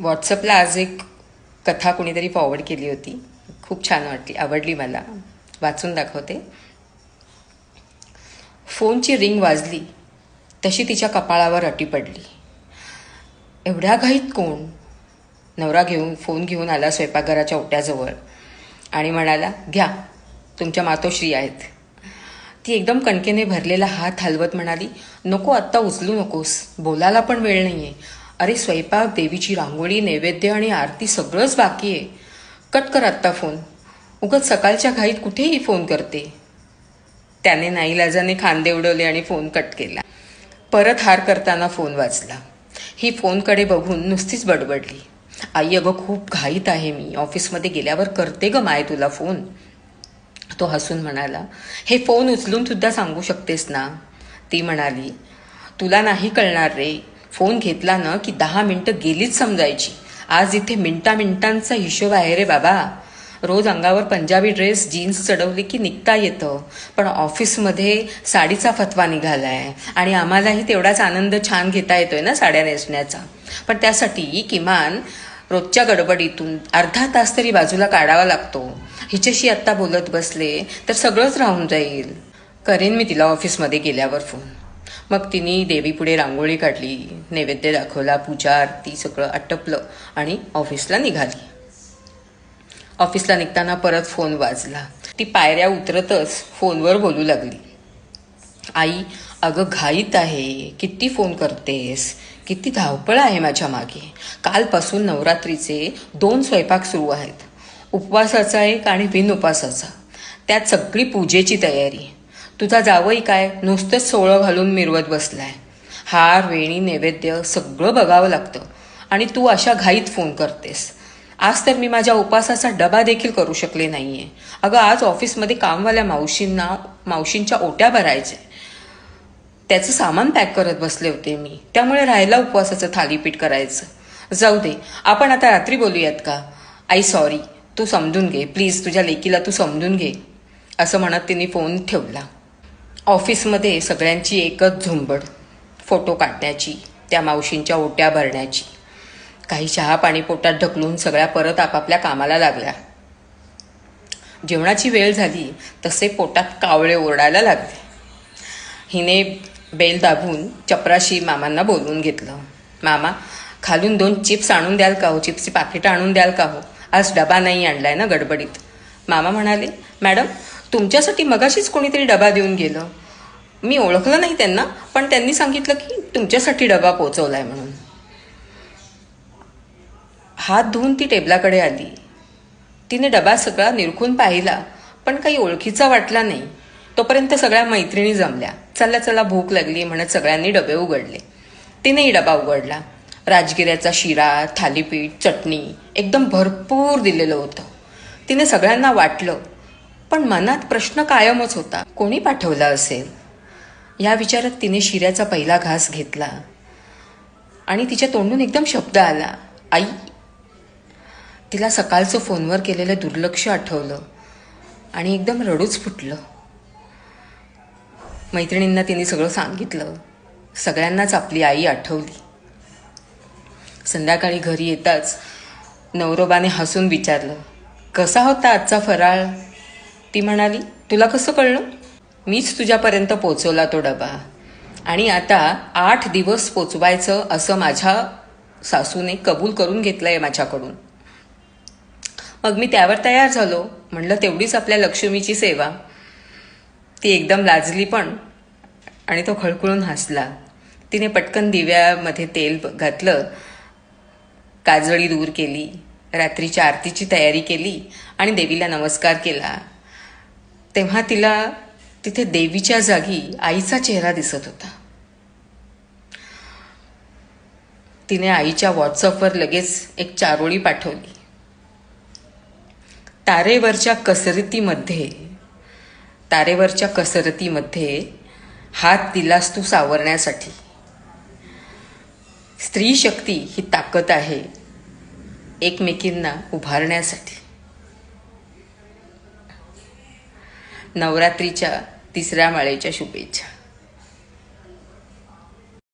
व्हॉट्सअपला आज एक कथा कोणीतरी फॉरवर्ड केली होती. खूप छान वाटली आवडली मला. वाचून दाखवते. फोनची रिंग वाजली तशी तिच्या कपाळावर अटी पडली. एवढ्या घाईत कोण? नवरा घेऊन फोन घेऊन आला स्वयंपाकघराच्या ओट्याजवळ आणि म्हणाला घ्या तुमच्या मातोश्री आहेत. ती एकदम कणकेने भरलेला हात हलवत म्हणाली नको आत्ता उचलू नकोस बोलायला पण वेळ नाही आहे अरे स्वयंपाक देवीची रांगोळी नैवेद्य आणि आरती सगळंच बाकी आहे. कट कर आत्ता फोन. उगत सकाळच्या घाईत कुठेही फोन करते. त्याने नाईलाजाने खांदे उडवले आणि फोन कट केला. परत हार करताना फोन वाजला. ही फोनकडे बघून नुसतीच बडबडली. आई अगं खूप घाईत आहे मी. ऑफिसमध्ये गेल्यावर करते ग माय तुला फोन. तो हसून म्हणाला हे फोन उचलून सुद्धा सांगू शकतेस ना? ती म्हणाली तुला नाही कळणार रे. फोन घेतला ना की दहा मिनटं गेलीच समजायची. आज इथे मिनटा मिनटांचा हिशोब आहे रे बाबा. रोज अंगावर पंजाबी ड्रेस जीन्स चढवली की निघता येतं. पण ऑफिसमध्ये साडीचा फतवा निघाला आहे आणि आम्हालाही तेवढाच आनंद छान घेता येतोय ना साड्या नेसण्याचा. पण त्यासाठी किमान रोजच्या गडबडीतून अर्धा तास तरी बाजूला काढावा लागतो. हिच्याशी आत्ता बोलत बसले तर सगळंच राहून जाईल. करेन मी तिला ऑफिसमध्ये गेल्यावर फोन. मग तिने देवीपुढे रांगोळी काढली नैवेद्य दाखवला पूजा आरती सगळं आटपलं आणि ऑफिसला निघाली. ऑफिसला निघताना परत फोन वाजला. ती पायऱ्या उतरतच फोनवर बोलू लागली. आई अगं घाईत आहे. किती फोन करतेस? किती धावपळ आहे माझ्या मागे. कालपासून नवरात्रीचे दोन स्वयंपाक सुरू आहेत. उपवासाचा एक आणि बिन उपवासाचा त्यात सगळी पूजेची तयारी. तुझा जावई काय नुसतंच सोळं घालून मिरवत बसलाय. हार वेणी नैवेद्य सगळं बघावं लागतं. आणि तू अशा घाईत फोन करतेस. आज तर मी माझ्या उपासाचा डबा देखील करू शकले नाही आहे अगं आज ऑफिसमध्ये कामवाल्या मावशींना मावशींच्या ओट्या भरायच्या त्याचं सामान पॅक करत बसले होते मी. त्यामुळे राहायला उपवासाचं थालीपीठ करायचं. जाऊ दे आपण आता रात्री बोलूयात का? आई सॉरी तू समजून घे. प्लीज तुझ्या लेकीला तू समजून घे. असं म्हणत तिने फोन ठेवला. ऑफिसमध्ये सगळ्यांची एकच झुंबड फोटो काढण्याची त्या मावशींच्या ओट्या भरण्याची. काही चहा पाणी पोटात ढकलून सगळ्या परत आपापल्या कामाला लागल्या. जेवणाची वेळ झाली तसे पोटात कावळे ओरडायला लागले. हिने बेल दाबून चपराशी मामांना बोलवून घेतलं. मामा खालून दोन चिप्स आणून द्याल का हो? चिप्सची पाकिटं आणून द्याल का हो? आज डबा नाही आणलाय ना गडबडीत. मामा म्हणाले मॅडम तुमच्यासाठी मगाशीच कोणीतरी डबा देऊन गेलं. मी ओळखलं नाही त्यांना पण त्यांनी सांगितलं की तुमच्यासाठी डबा पोचवलाय म्हणून. हात धुवून ती टेबलाकडे आली. तिने डबा सगळा निरखून पाहिला पण काही ओळखीचा वाटला नाही. तोपर्यंत सगळ्या मैत्रिणी जमल्या. चला चला भूक लागली म्हणत सगळ्यांनी डबे उघडले. तिनेही डबा उघडला. राजगिऱ्याचा शिरा थालीपीठ चटणी एकदम भरपूर दिलेलं होतं. तिने सगळ्यांना वाटलं पण मनात प्रश्न कायमच होता. कोणी पाठवला असेल? या विचारात तिने शिऱ्याचा पहिला घास घेतला. आणि तिच्या तोंडून एकदम शब्द आला. आई. तिला सकाळचं फोनवर केलेलं दुर्लक्ष आठवलं. आणि एकदम रडूच फुटलं. मैत्रिणींना तिने सगळं सांगितलं. सगळ्यांनाच आपली आई आठवली. संध्याकाळी घरी येताच नवरोबाने हसून विचारलं कसा होता आजचा फराळ? ती म्हणाली तुला कसं कळलं? मीच तुझ्यापर्यंत पोचवला तो डबा. आणि आता आठ दिवस पोचवायचं असं माझ्या सासूने कबूल करून घेतलं आहे माझ्याकडून. मग मी त्यावर तयार झालो. म्हणलं तेवढीच आपल्या लक्ष्मीची सेवा. ती एकदम लाजली पण आणि तो खळखळून हसला. तिने पटकन दिव्यामध्ये तेल घातलं काजळी दूर केली रात्रीच्या आरतीची तयारी केली आणि देवीला नमस्कार केला. तेव्हा तिला तिथे देवीच्या जागी आईचा चेहरा दिसत होता. तिने आईच्या व्हॉट्सअपवर लगेच एक चारोळी पाठवली. तारेवरच्या कसरतीमध्ये तारेवरच्या कसरतीमध्ये हात दिलास तू सावरण्यासाठी. स्त्री शक्ती ही ताकद आहे एकमेकींना उभारण्यासाठी. नवरात्रीच्या तिसऱ्या माळेच्या शुभेच्छा.